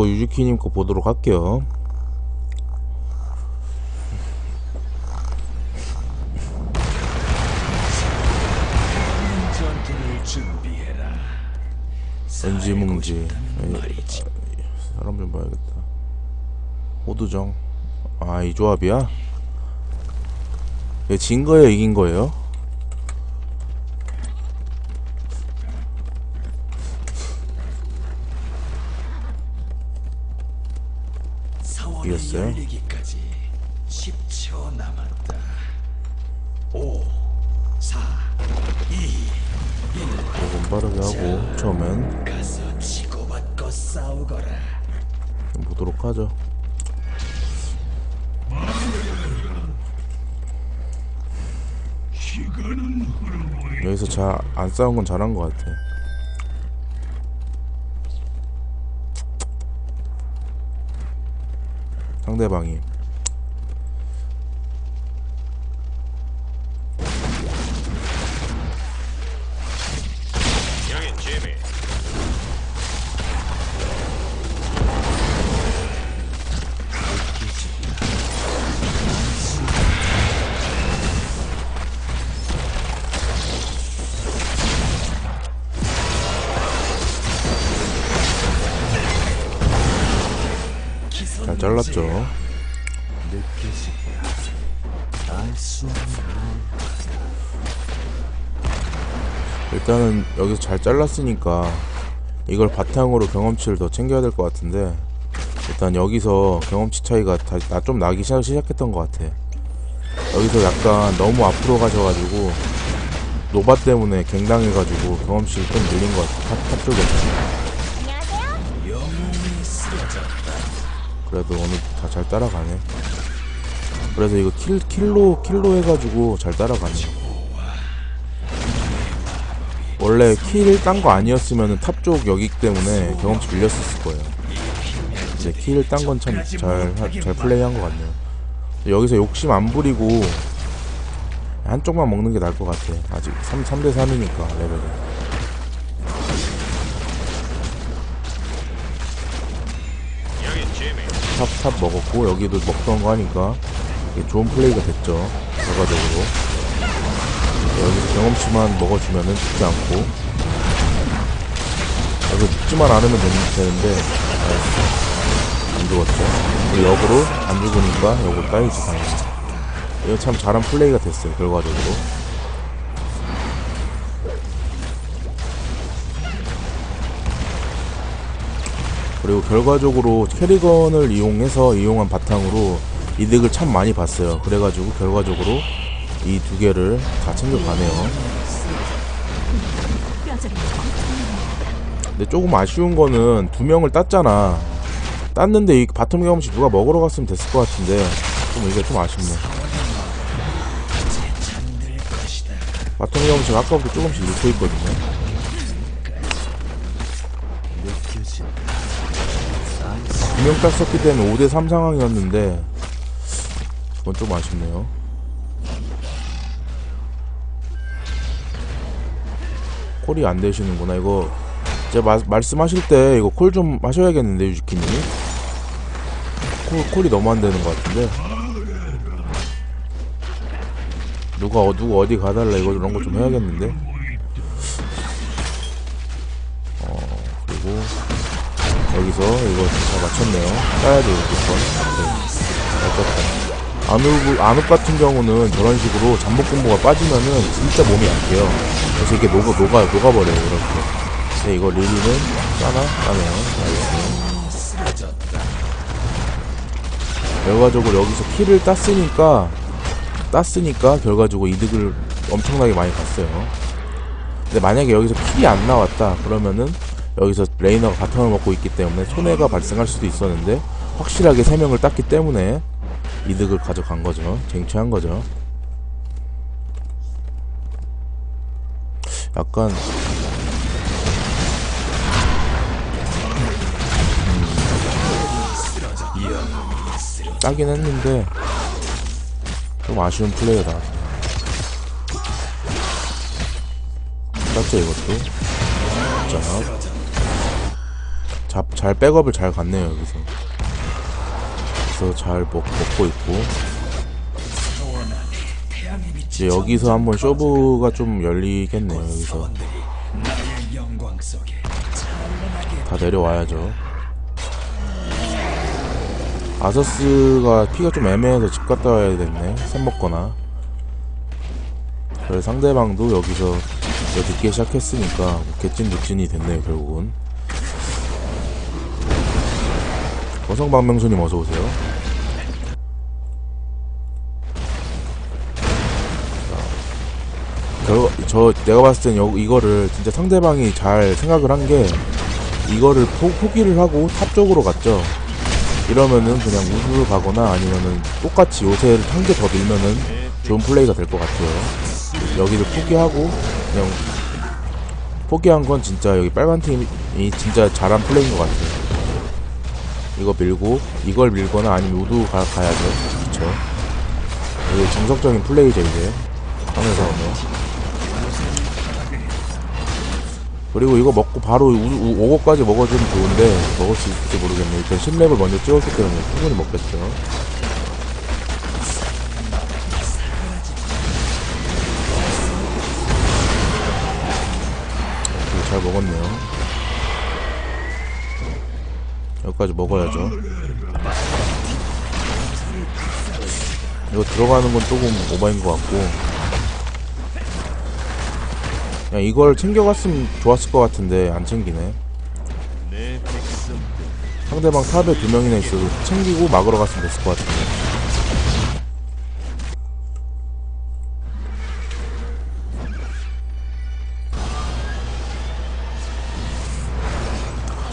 거 유즈키님 거 보도록 할게요. 왠지 뭉지. 사람 좀 봐야겠다. 호두정. 아, 이 조합이야? 얘진 거예요, 이긴 거예요? 사원이 이겼어요? 열리기까지 10초 남았다. 5, 4, 2, 조금 빠르게 하고, 처음엔 1. 가서 치고받고 싸우거라. 좀 보도록 하죠. 여기서 잘 안 싸운 건 잘한 것 같아. 상대방이 알수 일단은 여기서 잘 잘랐으니까 이걸 바탕으로 경험치를 더 챙겨야 될 것 같은데 일단 여기서 경험치 차이가 나좀 나기 시작- 시작했던 것 같아. 여기서 약간 너무 앞으로 가셔가지고 노바 때문에 갱당해가지고 경험치를 좀 늘린 것 같아. 탑, 탑 쪽에 그래도 오늘 다 잘 따라가네. 그래서 이거 킬, 킬로, 킬로 해가지고 잘 따라가네. 원래 킬 딴 거 아니었으면 탑 쪽 여기 때문에 경험치 밀렸었을 거예요. 이제 킬 딴 건 참 잘, 잘 플레이한 것 같네요. 여기서 욕심 안 부리고 한쪽만 먹는 게 나을 것 같아. 아직 3, 3대 3이니까 레벨이. 탑, 탑 먹었고, 여기도 먹던 거 하니까, 좋은 플레이가 됐죠. 결과적으로. 여기서 경험치만 먹어주면은 죽지 않고. 여기 죽지만 않으면 되는- 되는데, 아, 안 죽었죠. 그리고 역으로 안 죽으니까 요거 따이지, 당연히. 이거 참 잘한 플레이가 됐어요, 결과적으로. 그리고 결과적으로 캐리건을 이용해서 이용한 바탕으로 이득을 참 많이 봤어요. 그래가지고 결과적으로 이 두 개를 다 챙겨가네요. 근데 조금 아쉬운 거는 두 명을 땄잖아. 땄는데 이 바텀 경험치 누가 먹으러 갔으면 됐을 것 같은데 좀 이게 좀 아쉽네. 바텀 경험치가 아까부터 조금씩 잃고 있거든요. 두명 땄었기 때문에 5대3 상황이었는데 그건 좀 아쉽네요. 콜이 안 되시는구나. 이거 제가 마- 말씀하실 때 이거 콜 좀 하셔야겠는데 유즈키님. 콜, 콜이 너무 안 되는 것 같은데. 누가 어, 누가 어디 가달라 이거 이런 거 좀 해야겠는데. 여기서 이거 잘 맞췄네요. 따야 돼요, 무조건. 네. 맞췄다. 안읍, 안읍 같은 경우는 저런 식으로 잠복 공보가 빠지면은 진짜 몸이 약해요. 그래서 이게 녹아, 녹아, 녹아버려요, 이렇게. 근데 이거 리리는 까나? 까네요. 알겠어요. 결과적으로 여기서 키를 땄으니까, 땄으니까 결과적으로 이득을 엄청나게 많이 봤어요. 근데 만약에 여기서 킬이 안 나왔다, 그러면은 여기서 레이너가 바텀을 먹고 있기 때문에 손해가 발생할 수도 있었는데 확실하게 3명을 땄기 때문에 이득을 가져간 거죠. 쟁취한 거죠. 약간 음, 따긴 했는데 좀 아쉬운 나왔어요. 땄죠 이것도. 자, 잡잘 백업을 잘 갔네요 여기서. 그래서 잘 먹, 먹고 있고. 이제 여기서 한번 쇼부가 좀 열리겠네요 여기서. 다 내려와야죠. 아서스가 피가 좀 애매해서 집 갔다 와야 됐네 샘 먹거나. 그래서 상대방도 여기서 늦게 시작했으니까 뭐 개찐득찐이 됐네요 결국은 거성방명수님 어서 오세요 결, 저 내가 봤을 땐 여, 이거를 진짜 상대방이 잘 생각을 한 게 이거를 포, 포기를 하고 탑 쪽으로 갔죠. 이러면은 그냥 우수로 가거나 아니면은 똑같이 요새를 한 개 더 밀면은 좋은 플레이가 될 것 같아요. 여기를 포기하고 그냥 포기한 건 진짜 여기 빨간 팀이 진짜 잘한 플레이인 것 같아요. 이거 밀고 이걸 밀거나 아니면 우두 가, 가야죠. 그쵸? 이게 정석적인 플레이죠 이제 하면서. 그리고 이거 먹고 바로 우, 우, 오거까지 먹어주면 좋은데 먹을 수 있을지 모르겠네 일단 10렙을 먼저 찍었기 때문에 충분히 먹겠죠 잘 먹었네요 여기까지 먹어야죠. 이거 들어가는 건 조금 오바인 것 같고. 그냥 이걸 챙겨갔으면 좋았을 것 같은데 안 챙기네. 상대방 탑에 두 명이나 있어도 챙기고 막으러 갔으면 됐을 것 같은데.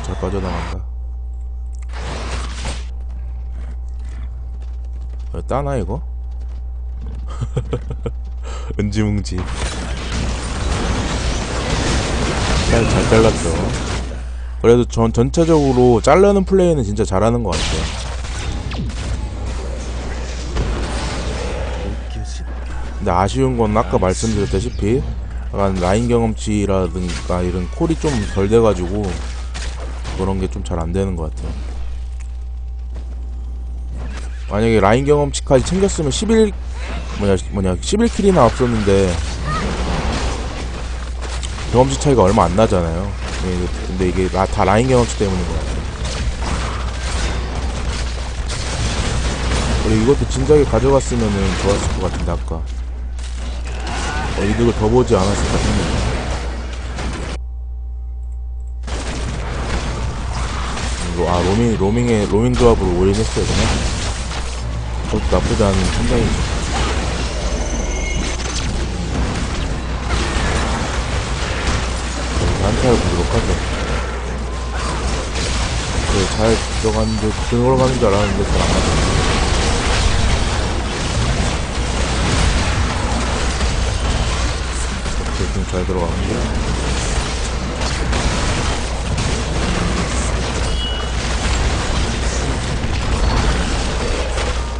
잘 빠져나간다 따나 이거? 은지뭉지 잘, 잘 잘랐죠 그래도 전 전체적으로 자르는 플레이는 진짜 잘하는 것 같아요. 근데 아쉬운 건 아까 말씀드렸다시피 약간 라인 경험치라든가 이런 콜이 좀 덜 돼가지고 그런 게 좀 잘 안 되는 것 같아요. 만약에 라인 경험치까지 챙겼으면 11 뭐냐 뭐냐 11킬이나 앞섰는데 경험치 차이가 얼마 안 나잖아요. 예, 근데 이게 라- 다 라인 경험치 때문인 것 같아요. 그리고 이것도 진작에 가져갔으면은 좋았을 것 같은데 아까 어, 이득을 더 보지 않았을 것 같은데 로, 아 로밍 로밍에 로밍 조합으로 올인했어야 되나? 그것도 나쁘지 않은 판단이죠. 한타를 보도록 하죠. 네, 잘 들어갔는데 들어가는 줄 알았는데 잘 안 맞았네. 오케이, 좀잘 들어갔고.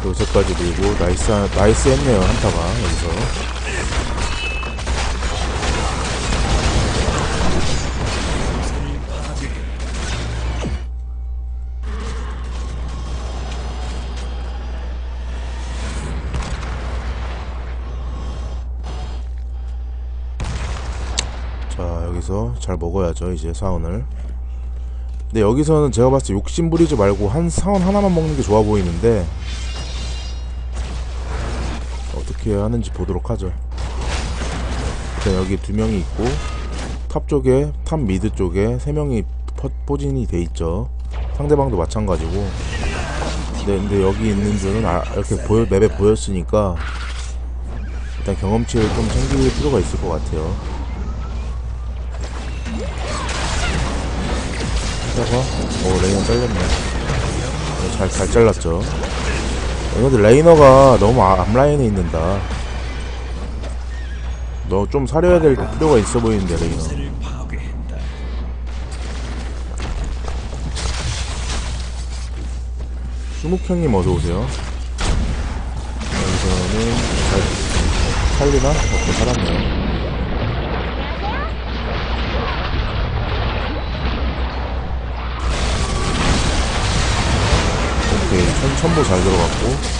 요새까지 밀고 나이스 나이스 했네요 한타가. 여기서. 자 여기서 잘 먹어야죠 이제 사원을. 근데 여기서는 제가 봤을 때 욕심 부리지 말고 한 사원 하나만 먹는 게 좋아 보이는데 어떻게 하는지 보도록 하죠. 일단 여기 두 명이 있고 탑 쪽에 탑 미드 쪽에 세 명이 퍼- 포진이 돼 있죠. 상대방도 마찬가지고. 근데, 근데 여기 있는 줄은 아, 이렇게 보여, 맵에 보였으니까 일단 경험치를 좀 챙길 필요가 있을 것 같아요. 해서 오 레이너 잘렸네 잘, 잘 잘랐죠 근데 레이너가 너무 아- 앞라인에 있는다 너 좀 사려야 될 필요가 있어 보이는데 레이너. 수묵형님 어서오세요 여기서는 잘 살리나? 어떻게 살았네요 천, 천보 잘 들어갔고.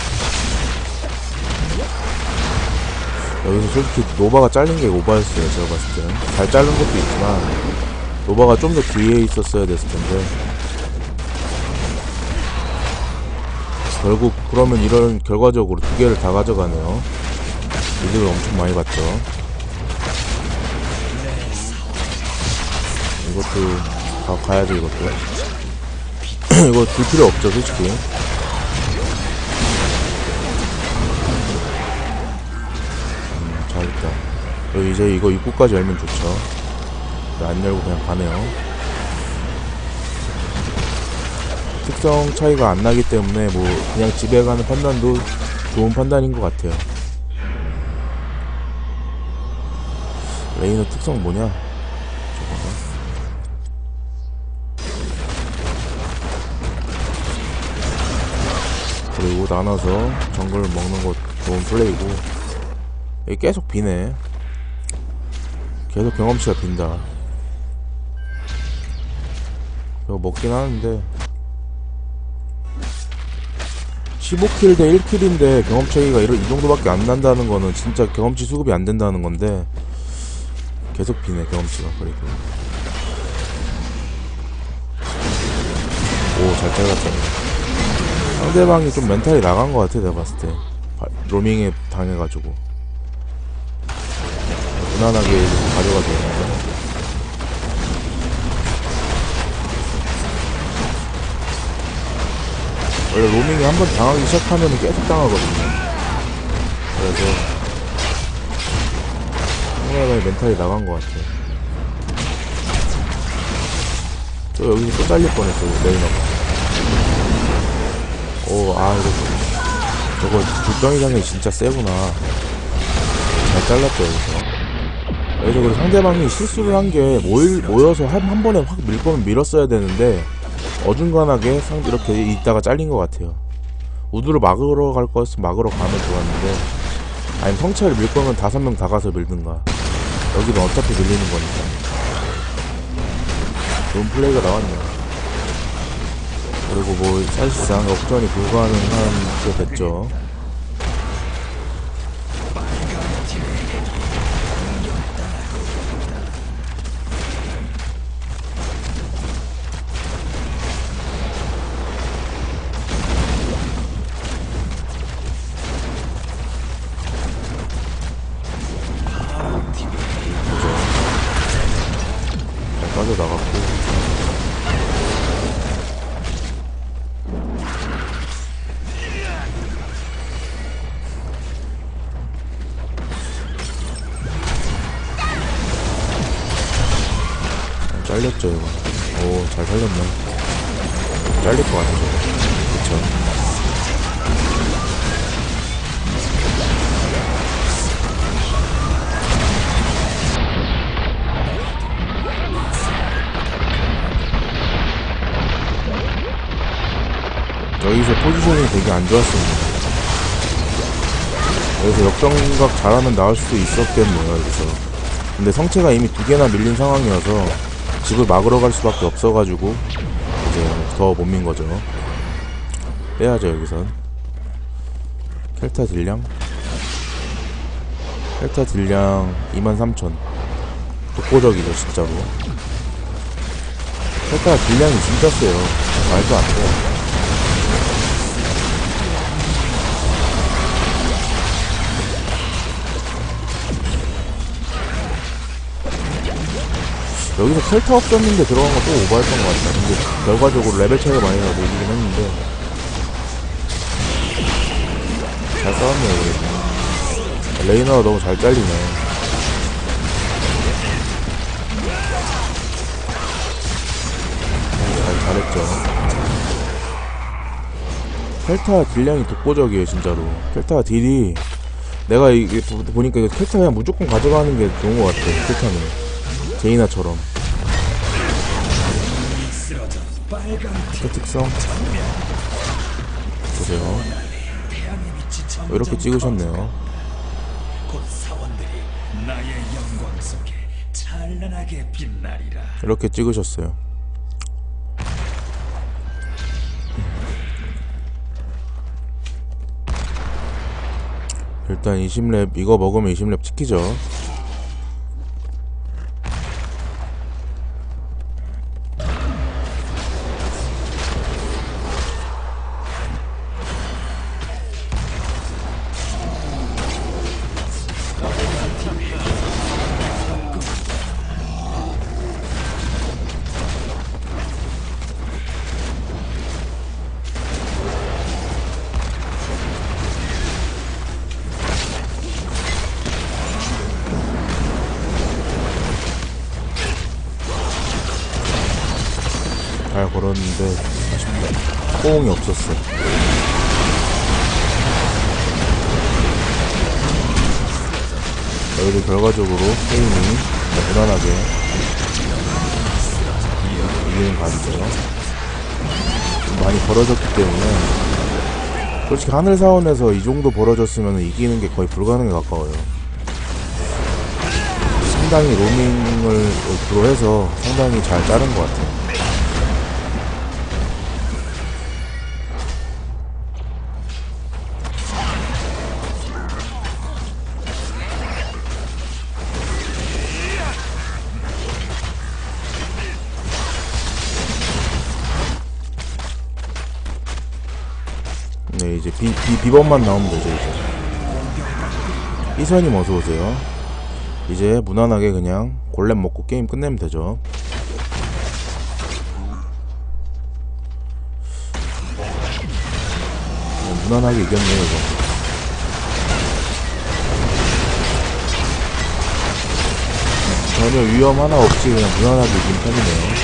여기서 솔직히 노바가 잘린 게 오바였어요 제가 봤을 때잘 자른 것도 있지만 노바가 좀 더 뒤에 있었어야 됐을 텐데. 결국 그러면 이런 결과적으로 두 개를 다 가져가네요. 이득을 엄청 많이 봤죠. 이것도 다 가야죠 이것도. 이거 둘 필요 없죠 솔직히 이제 이거 입구까지 열면 좋죠. 근데 안 열고 그냥 가네요. 특성 차이가 안 나기 때문에 뭐 그냥 집에 가는 판단도 좋은 판단인 것 같아요. 레이너 특성 뭐냐? 저거가 그리고 나눠서 정글 먹는 거 좋은 플레이고. 계속 비네 계속 경험치가 빈다. 이거 먹긴 하는데. 15킬 대 1킬인데 경험치가 이러- 이 정도밖에 안 난다는 거는 진짜 경험치 수급이 안 된다는 건데 계속 비네 경험치가 그리고 오잘 잘랐다. 상대방이 좀 멘탈이 나간 것 같아 내가 봤을 때. 바- 로밍에 당해가지고 무난하게 이렇게 가져가도 되는데 원래 로밍이 한 번 당하기 시작하면 계속 당하거든요 그래서 상대방이 멘탈이 나간 것 같아 또 여기서 또 잘릴 뻔했어 레이너가 오, 아, 이거, 저거, 불덩이 장이 진짜 세구나. 잘 잘랐죠, 여기서. 그리고 상대방이 실수를 한 게, 모여서 한, 한 번에 확 밀 거면 밀었어야 되는데, 어중간하게 상, 이렇게 있다가 잘린 것 같아요. 우드를 막으러 갈 거였으면 막으러 가면 좋았는데, 아니면 성차를 밀 거면 다섯 명 다 가서 밀든가. 여기는 어차피 밀리는 거니까. 좋은 플레이가 나왔네요. 그리고 뭐 사실상 역전이 불가능한 게 됐죠. 어, 잘렸죠. 이거 오잘 살렸네. 잘릴 것 같아. 그쵸? 여기서 포지션이 되게 안 좋았습니다. 여기서 역전각 잘하면 나올 수도 있었겠네요 여기서. 근데 성체가 이미 두 개나 밀린 상황이어서 집을 막으러 갈 수밖에 없어가지고 이제 더 못 민 거죠. 빼야죠 여기선. 켈타 딜량. 켈타 딜량 23,000. 독보적이죠 진짜로. 켈타 딜량이 진짜 세요. 말도 안 돼. 여기서 켈타 없었는데 들어간 거또 오버했던 것 같다. 근데 결과적으로 레벨 차이가 많이 나고 이기긴 했는데 잘 싸웠네요 그래도. 레이너가 너무 잘 잘리네. 잘 잘했죠. 켈타 딜량이 독보적이에요 진짜로. 켈타 딜이 내가 이게 보- 보니까 켈타 그냥 무조건 가져가는 게 좋은 것 같아. 켈타는 제이나처럼. 그 특성. 보세요. 어, 이렇게 찍으셨네요. 이렇게 찍으셨어요. 일단 20렙 이거 먹으면 20렙 찍히죠? 잘 걸었는데 아쉽다 호응이 없었어. 여기도 결과적으로 게임이 자, 무난하게 이기는 가는데요 좀 많이 벌어졌기 때문에 솔직히 하늘 사원에서 이 정도 벌어졌으면 이기는 게 거의 불가능에 가까워요. 상당히 로밍을 주로 해서 상당히 잘 자른 것 같아요 비번만 나오면 되죠 이제. 이선님 어서오세요. 이제 무난하게 그냥 골렘 먹고 게임 끝내면 되죠. 네, 무난하게 이겼네요 이거. 네, 전혀 위험 하나 없이 그냥 무난하게 이긴 편이네요.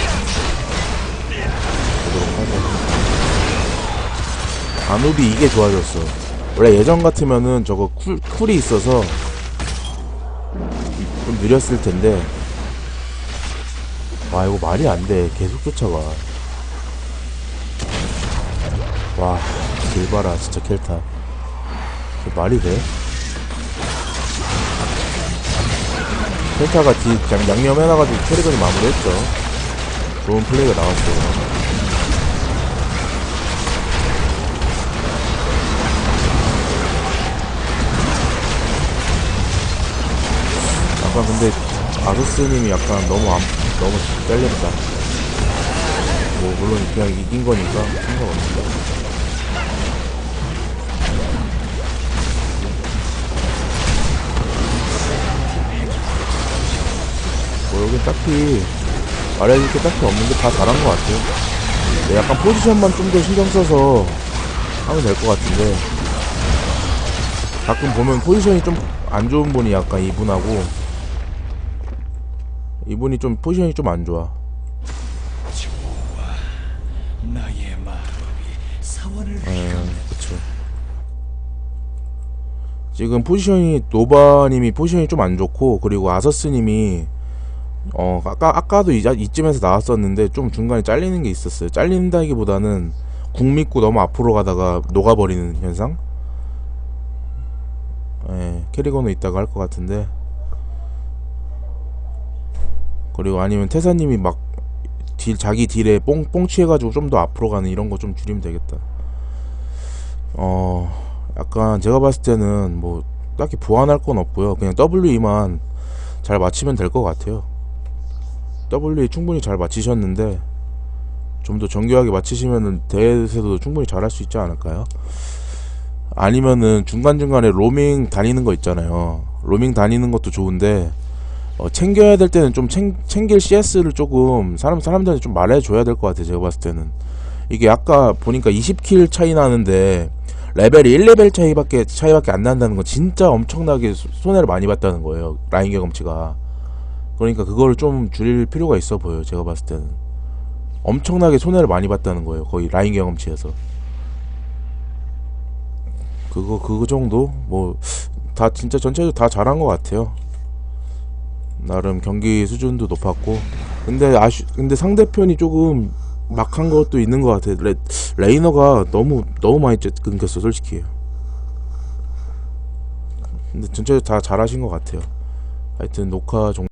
보도록 하죠 아누비 이게 좋아졌어. 원래 예전 같으면은 저거 쿨, 쿨이 있어서 좀 느렸을 텐데. 와, 이거 말이 안 돼. 계속 쫓아가. 와, 길 봐라. 진짜 켈타. 말이 돼? 켈타가 뒤, 그냥 양념 해놔가지고 캐리건이 마무리했죠. 좋은 플레이가 나왔어요. 약간 근데 아소스님이 약간 너무 안, 너무 잘렸다. 뭐 물론 그냥 이긴 거니까 상관없는데. 뭐 여기 딱히 말해줄 게 딱히 없는데 다 잘한 것 같아요. 네, 약간 포지션만 좀 더 신경 써서 하면 될 것 같은데 가끔 보면 포지션이 좀 안 좋은 분이 약간 이분하고 이분이 좀 포지션이 좀 안 좋아. 사원을 예, 그쵸. 지금 포지션이 노바님이 포지션이 좀 안 좋고 그리고 아서스님이 어 아까 아까도 이, 이쯤에서 나왔었는데 좀 중간에 잘리는 게 있었어요. 잘린다기보다는 궁 믿고 너무 앞으로 가다가 녹아버리는 현상. 예, 캐리건은 있다가 할 것 같은데. 그리고 아니면 태사님이 막 딜 자기 딜에 뽕, 뽕 취해가지고 좀 더 앞으로 가는 이런 거 좀 줄이면 되겠다. 어, 약간 제가 봤을 때는 뭐 딱히 보완할 건 없고요. 그냥 WE만 잘 맞히면 될 것 같아요. WE 충분히 잘 맞히셨는데 좀 더 정교하게 맞히시면은 대회에서도 충분히 잘할 수 있지 않을까요? 아니면은 중간중간에 로밍 다니는 거 있잖아요. 로밍 다니는 것도 좋은데 어, 챙겨야 될 때는 좀 챙, 챙길 CS를 조금 사람 사람들한테 좀 말해줘야 될 것 같아요. 제가 봤을 때는 이게 아까 보니까 20킬 차이 나는데 레벨이 1레벨 차이밖에 차이밖에 안 난다는 건 진짜 엄청나게 소- 손해를 많이 봤다는 거예요. 라인 경험치가 그러니까 그거를 좀 줄일 필요가 있어 보여요. 제가 봤을 때는 엄청나게 손해를 많이 봤다는 거예요. 거의 라인 경험치에서 그거 그거 정도 뭐 다 진짜 전체적으로 다 잘한 것 같아요. 나름 경기 수준도 높았고 근데 아쉬 근데 상대편이 조금 막한 것도 있는 것 같아. 레, 레이너가 너무 너무 많이 째- 끊겼어 솔직히. 근데 전체적으로 다 잘하신 것 같아요. 하여튼 녹화 종.